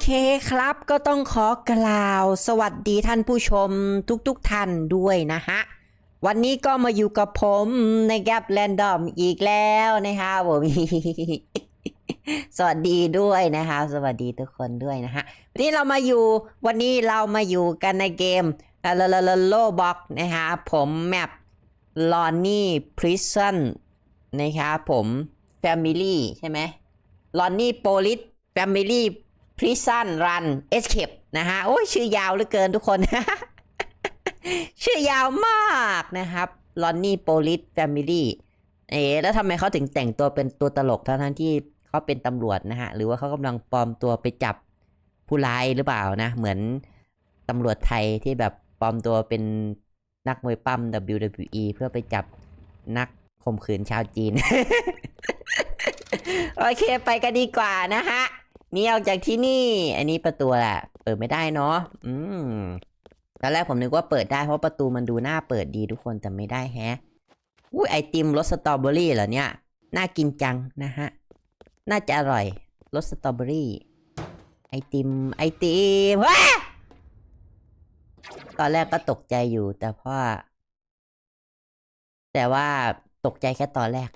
เคครับก็ต้องขอกล่าว สวัสดีท่านผู้ชมทุกๆทท่านด้วยนะฮะ วันนี้ก็มาอยู่กับผมในแกปแรนดอมอีกแล้วนะครับผมสวัสดีด้วยนะครับสวัสดีทุกคนด้วยนะฮะวันนี้เรามาอยู่วันนี้เรามาอยู่กันในเกมลลลโลบ็อกนะฮะผมแมปลอนนี่พริซ o นนะครับผม Family ใช่ไหมลอนนี่โปลิส Family Prison Run Escape นะฮะโอ้ยชื่อยาวเหลือเกินทุกคน ชื่อยาวมากนะครับลอนนี่โปลิส Family เอ๋แล้วทำไมเขาถึงแต่งตัวเป็นตัวตลกทั้งๆที่เขาเป็นตำรวจนะฮะ หรือว่าเขากำลังปลอมตัวไปจับผู้ร้ายหรือเปล่านะ เหมือนตำรวจไทยที่แบบปลอมตัวเป็นนักมวยปั้ม WWE เพื่อไปจับนักข่มขืนชาวจีน โอเคไปกันดีกว่านะฮะ นี่ออกจากที่นี่ อันนี้ประตูแหละเปิดไม่ได้เนาะอืมตอนแรกผมนึกว่าเปิดได้เพราะประตูมันดูน่าเปิดดีทุกคนแต่ไม่ได้แฮะอุ้ยไอติมรสสตรอเบอรี่เหรอเนี่ย น่ากินจังนะฮะ น่าจะอร่อยรสสตรอเบอรี่ ไอติม ไอติมว้าตอนแรกก็ตกใจอยู่แต่เพราะว่าแต่ว่า ตกใจแค่ตอนแรก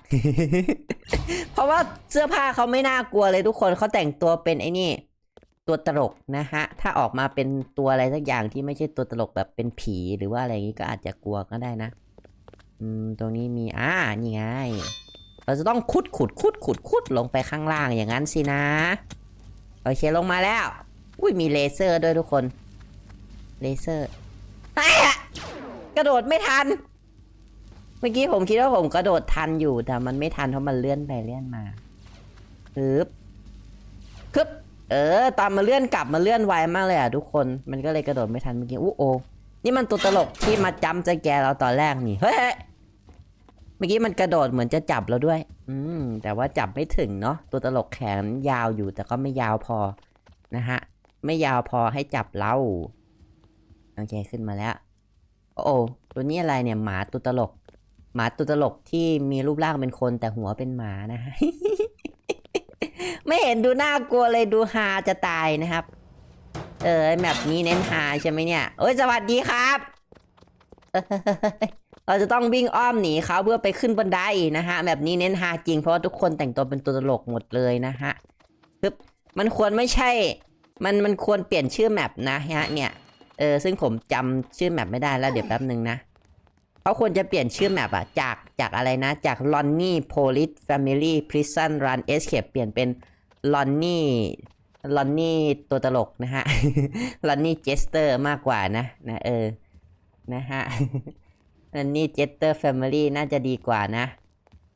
เพราะว่าเสื้อผ้าเขาไม่น่ากลัวเลยทุกคนเขาแต่งตัวเป็นไอ้นี่ ตัวตลกนะฮะ ถ้าออกมาเป็นตัวอะไรสักอย่างที่ไม่ใช่ตัวตลกแบบเป็นผีหรือว่าอะไรอย่างนี้ก็อาจจะกลัวก็ได้นะ อืม ตรงนี้มี อ่า นี่ไง เราจะต้องขุดขุดขุดขุดขุดลงไปข้างล่างอย่างนั้นสินะ โอเคลงมาแล้ว อุ้ยมีเลเซอร์ด้วยทุกคน เลเซอร์กระโดดไม่ทัน เมื่อกี้ผมคิดว่าผมกระโดดทันอยู่แต่มันไม่ทันเพราะมันเลื่อนไปเลื่อนมาฮึบฮึบเออตอนมาเลื่อนกลับมาเลื่อนไวมากเลยอะทุกคนมันก็เลยกระโดดไม่ทันเมื่อกี้อู้โอนี่มันตัวตลกที่มาจำจะแกเราตอนแรกนี่เฮ้ยเมื่อกี้มันกระโดดเหมือนจะจับเราด้วย อืม แต่ว่าจับไม่ถึงเนาะตัวตลกแขนยาวอยู่แต่ก็ไม่ยาวพอนะฮะไม่ยาวพอให้จับเราโอเคขึ้นมาแล้ว โอ้โอตัวนี้อะไรเนี่ยหมาตัวตลก หมาตัวตลกที่มีรูปร่างเป็นคนแต่หัวเป็นหมานะฮะ ไม่เห็นดูน่ากลัวเลยดูฮาจะตายนะครับ เออแบบนี้เน้นฮาใช่ไหมเนี่ยโอ้ยสวัสดีครับ เราจะต้องวิ่งอ้อมหนีเขาเพื่อไปขึ้นบันไดนะฮะแบบนี้เน้นฮาจริงเพราะว่าทุกคนแต่งตัวเป็นตัวตลกหมดเลยนะฮะคือมันควรไม่ใช่ มันมันควรเปลี่ยนชื่อแมปนะฮะเนี่ยเออซึ่งผมจำชื่อแมปไม่ได้แล้วเดี๋ยวแป๊บหนึ่งนะ เขาควรจะเปลี่ยนชื่อแมปอะจากจากอะไรนะ จาก Lonnie Police Family Prison Run Escape เปลี่ยนเป็น Lonnie Lonnie ตัวตลกนะฮะ Lonnie Jester มากกว่านะนะเออ นะฮะ Lonnie Jester Family น่าจะดีกว่านะ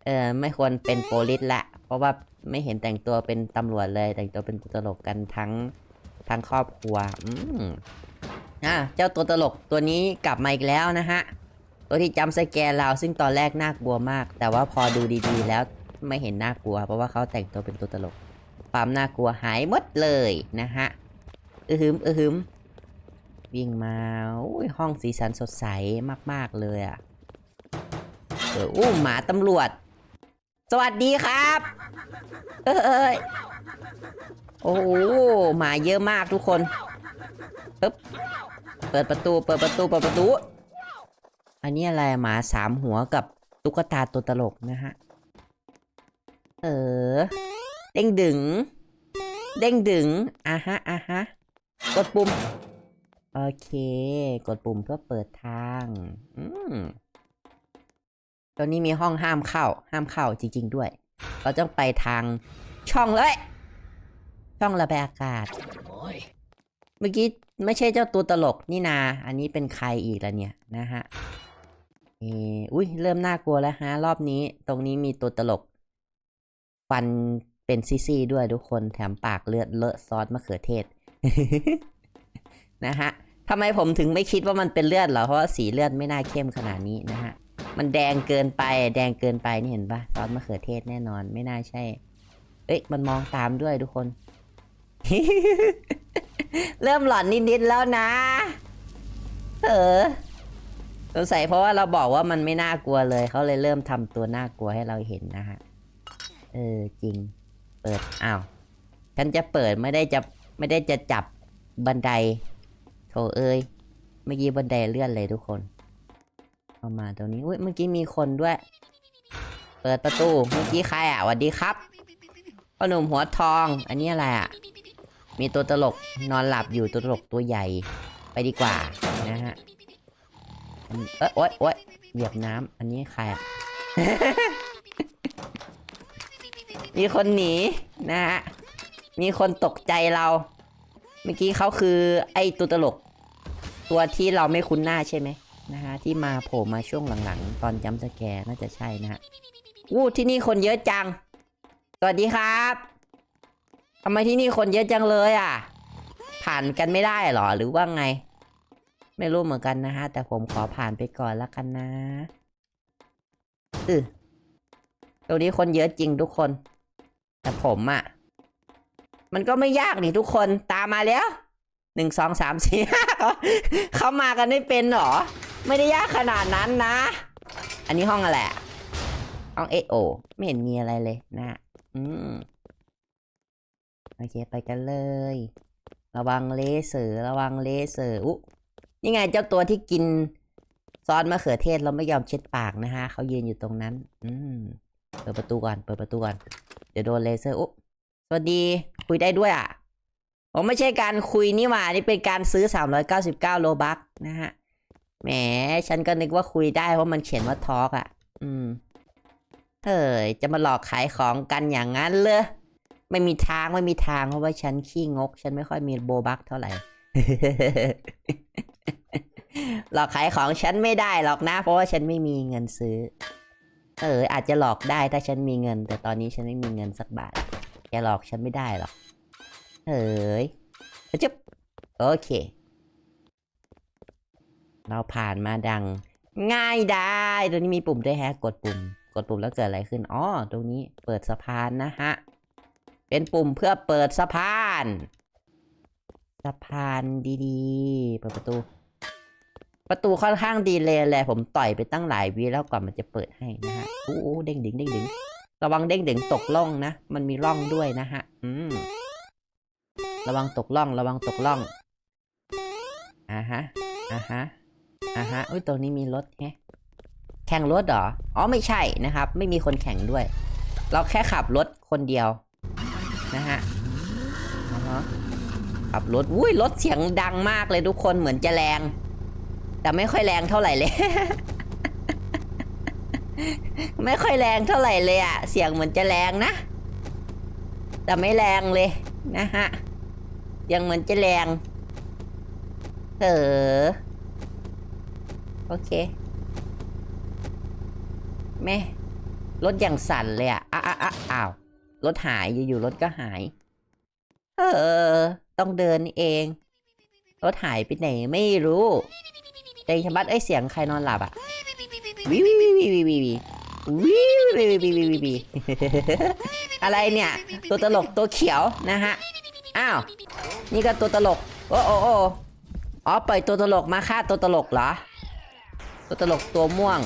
เออไม่ควรเป็นโปลิสละ เพราะว่าไม่เห็นแต่งตัวเป็นตำรวจเลย แต่งตัวเป็นตัวตลกกันทั้งทั้งครอบครัว อืมอะเจ้าตัวตลกตัวนี้กลับมาอีกแล้วนะฮะ ตัวที่จำสแกนเราซึ่งตอนแรกน่ากลัวมาก แต่ว่าพอดูดีๆ แล้วไม่เห็นน่ากลัว เพราะว่าเขาแต่งตัวเป็นตัวตลก ความน่ากลัวหายหมดเลยนะฮะอือหืมอือหืมวิ่งมาอุ้ยห้องสีสันสดใสมาก ๆ เลยอะเอออู้หมาตำรวจ สวัสดีครับ เอ้ยโอ้โหหมาเยอะมากทุกคนปึ๊บเปิดประตู เปิดประตู เปิดประตู อันนี้อะไรหมาสามหัวกับตุ๊กตาตัวตลกนะฮะ เออ เด้งดึง เด้งดึงอะฮะอะฮะ กดปุ่ม โอเค กดปุ่มเพื่อเปิดทาง อืมตอนนี้มีห้องห้ามเข้า ห้ามเข้าจริง ๆ ด้วย เราต้องไปทางช่องเลย ช่องระบายอากาศ เมื่อกี้ไม่ใช่เจ้าตัวตลกนี่นา อันนี้เป็นใครอีกล่ะเนี่ยนะฮะ อุ้ยเริ่มน่ากลัวแล้วฮะ รอบนี้ ตรงนี้มีตัวตลก ฟันเป็นซี่ๆด้วยทุกคนแถมปากเลือดเลอะซอสมะเขือเทศ นะฮะทำไมผมถึงไม่คิดว่ามันเป็นเลือดเหรอ เพราะว่าสีเลือดไม่น่าเข้มขนาดนี้นะฮะ มันแดงเกินไป แดงเกินไปนี่เห็นปะซอสมะเขือเทศแน่นอนไม่น่าใช่ เอ้ยมันมองตามด้วยทุกคน เริ่มหลอนนิดๆแล้วนะ เออ สงสัยเพราะว่าเราบอกว่ามันไม่น่ากลัวเลยเขาเลยเริ่มทำตัวน่ากลัวให้เราเห็นนะฮะ เออจริง เปิดอ้าวฉันจะเปิดไม่ได้จะไม่ได้จะจับบันไดโถเอ้ยเมื่อกี้บันไดเลื่อนเลยทุกคนเข้ามาตรงนี้อุ้ยเมื่อกี้มีคนด้วย เปิดประตูเมื่อกี้ใครอะสวัสดีครับพ่อหนุ่มหัวทอง อันนี้อะไรอะมีตัวตลกนอนหลับอยู่ตัวตลกตัวใหญ่ไปดีกว่านะฮะ เอ้ยโอ๊ยโอ๊ยเหยียบน้ำอันนี้ใครอะ มีคนหนีนะฮะ มีคนตกใจเรา เมื่อกี้เขาคือไอ้ตัวตลก ตัวที่เราไม่คุ้นหน้าใช่ไหมนะฮะ ที่มาโผล่มาช่วงหลังๆ ตอนจำสแกร์น่าจะใช่นะฮะวู้ที่นี่คนเยอะจัง สวัสดีครับทำไมที่นี่คนเยอะจังเลยอะ ผ่านกันไม่ได้เหรอหรือว่าไง ไม่รู้เหมือนกันนะฮะ แต่ผมขอผ่านไปก่อนละกันนะอือตรงนี้คนเยอะจริงทุกคน แต่ผมอะ่ะ มันก็ไม่ยากนี่ทุกคนตามมาแล้วหนึ่งสองสามสี่ห้าเขามากันไม่เป็นหรอ ไม่ได้ยากขนาดนั้นนะ อันนี้ห้องอะไรห้องเอโอไม่เห็นมีอะไรเลยนะ อืมโอเคไปกันเลย ระวังเลเซอร์ ระวังเลเซอร์ อุ๊ นี่ไงเจ้าตัวที่กินซอสมะเขือเทศเราไม่ยอมเช็ดปากนะฮะเขายืนอยู่ตรงนั้น อืมเปิดประตูก่อน เปิดประตูก่อน เดี๋ยวโดนเลเซอร์อุ๊สวัสดี คุยได้ด้วยอะผมไม่ใช่การคุยนี่หว่า นี่เป็นการซื้อ 399 โลบักนะฮะ แหม ฉันก็นึกว่าคุยได้เพราะมันเขียนว่าทอล์กอะ อืมเฮ้ย จะมาหลอกขายของกันอย่างนั้นเลยไม่มีทางไม่มีทางเพราะว่าฉันขี้งก ฉันไม่ค่อยมีโบบักเท่าไหร่ หลอกขายของฉันไม่ได้หรอกนะ เพราะว่าฉันไม่มีเงินซื้อ เออ อาจจะหลอกได้ถ้าฉันมีเงิน แต่ตอนนี้ฉันไม่มีเงินสักบาทแกหลอกฉันไม่ได้หรอกเฮ้ยจุ๊บโอเค เราผ่านมาดัง ง่ายได้ตรงนี้มีปุ่มด้วยแฮะ กดปุ่ม กดปุ่มแล้วเกิดอะไรขึ้นอ๋อตรงนี้เปิดสะพานนะฮะ เป็นปุ่มเพื่อเปิดสะพาน สะพานดีๆ เปิดประตู ประตูค่อนข้างดีเลยแหละผมต่อยไปตั้งหลายวิแล้วกว่ามันจะเปิดให้นะฮะอู้อู้เด้งดึงเด้งดึงระวังเด้งดึงตกล่องนะ มันมีร่องด้วยนะฮะ อืม ระวังตกล่อง ระวังตกล่องอ่าฮะอ่าฮะอ่าฮะอุ้ยตรงนี้มีรถแฮะแข่งรถเหรอ อ๋อไม่ใช่นะครับ ไม่มีคนแข่งด้วย เราแค่ขับรถคนเดียว นะฮะขับรถอุ้ยรถเสียงดังมากเลยทุกคนเหมือนจะแรง แต่ไม่ค่อยแรงเท่าไหร่เลย ไม่ค่อยแรงเท่าไหร่เลยอะเสียงเหมือนจะแรงนะ แต่ไม่แรงเลยนะฮะยังเหมือนจะแรงเออโอเคแม่รถอย่างสั่นเลยอะอ้าอ้าอ้าอ้าวรถหายอยู่ๆรถก็หาย เออ ต้องเดินเอง รถหายไปไหนไม่รู้ เต็งชะบัดไอยเสียงใครนอนหลับอะวิววิววิววิววิววิววิววิววิววิววิววิววิวอะไรเนี่ย ตัวตลกตัวเขียวนะฮะอ้าวนี่ก็ตัวตลกโอ้โอ้โอ้อ๋อปล่อยตัวตลกมาฆ่าตัวตลกเหรอ ตัวตลกตัวม่วง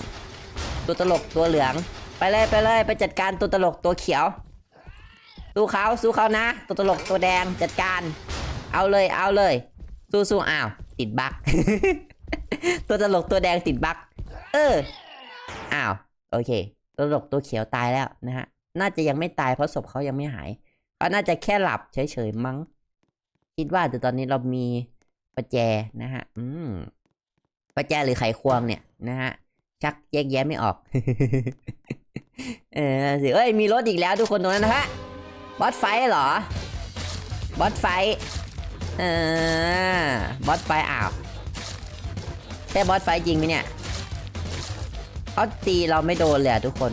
ตัวตลกตัวเหลือง ไปเลยไปเลยไปจัดการตัวตลกตัวเขียวสู้เขาสู้เขานะ ตัวตลกตัวแดงจัดการ เอาเลยเอาเลย สู้สู้อ้าวติดบั๊ก ตัวตลกตัวแดงติดบั๊กเออ อ้าว โอเค ตัวตลกตัวเขียวตายแล้วนะฮะ น่าจะยังไม่ตายเพราะศพเขายังไม่หายเขาน่าจะแค่หลับเฉยๆมั้ง คิดว่าแต่ตอนนี้เรามีประแจนะฮะ อืม ประแจหรือไขควงเนี่ยนะฮะ ชักแยกแยะไม่ออก เออสิเอ้ย มีรถอีกแล้วทุกคนตรงนั้นนะฮะ บอสไฟเหรอ บอสไฟ เออ บอสไฟอ้าว ใช่บอสไฟจริงไหมเนี่ยเขาตีเราไม่โดนเลยทุกคน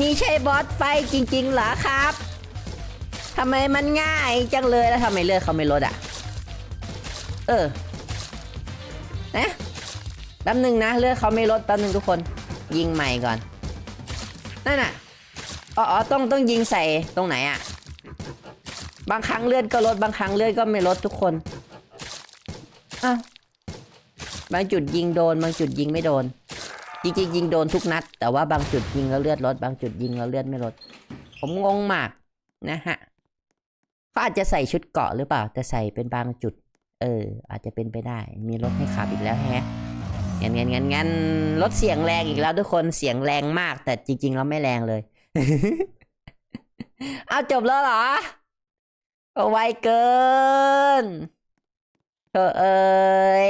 นี่ใช่บอสไฟจริง ๆ เหรอครับทำไมมันง่ายจังเลยแล้วทำไมเลือดเขาไม่ลดอะ เออ นะแป๊บหนึ่งนะเลือดเขาไม่ลดแป๊บหนึ่งทุกคน ยิงใหม่ก่อน นั่นน่ะ อ๋อออต้องต้องยิงใส่ตรงไหนอะ บางครั้งเลือดก็ลดบางครั้งเลือดก็ไม่ลดทุกคน อ้าวบางจุดยิงโดน บางจุดยิงไม่โดน จริงๆยิงโดนทุกนัด แต่ว่าบางจุดยิงแล้วเลือดลด บางจุดยิงแล้วเลือดไม่ลด ผมงงมากนะฮะเขาอาจจะใส่ชุดเกาะหรือเปล่า แต่ใส่เป็นบางจุด เออ อาจจะเป็นไปได้ มีรถให้ขับอีกแล้วแฮะงั้นงั้นงั้นงั้นรถเสียงแรงอีกแล้วทุกคนเสียงแรงมาก แต่จริงๆแล้วไม่แรงเลย เอาจบแล้วเหรอเอาไวเกิน เธอเอ้ย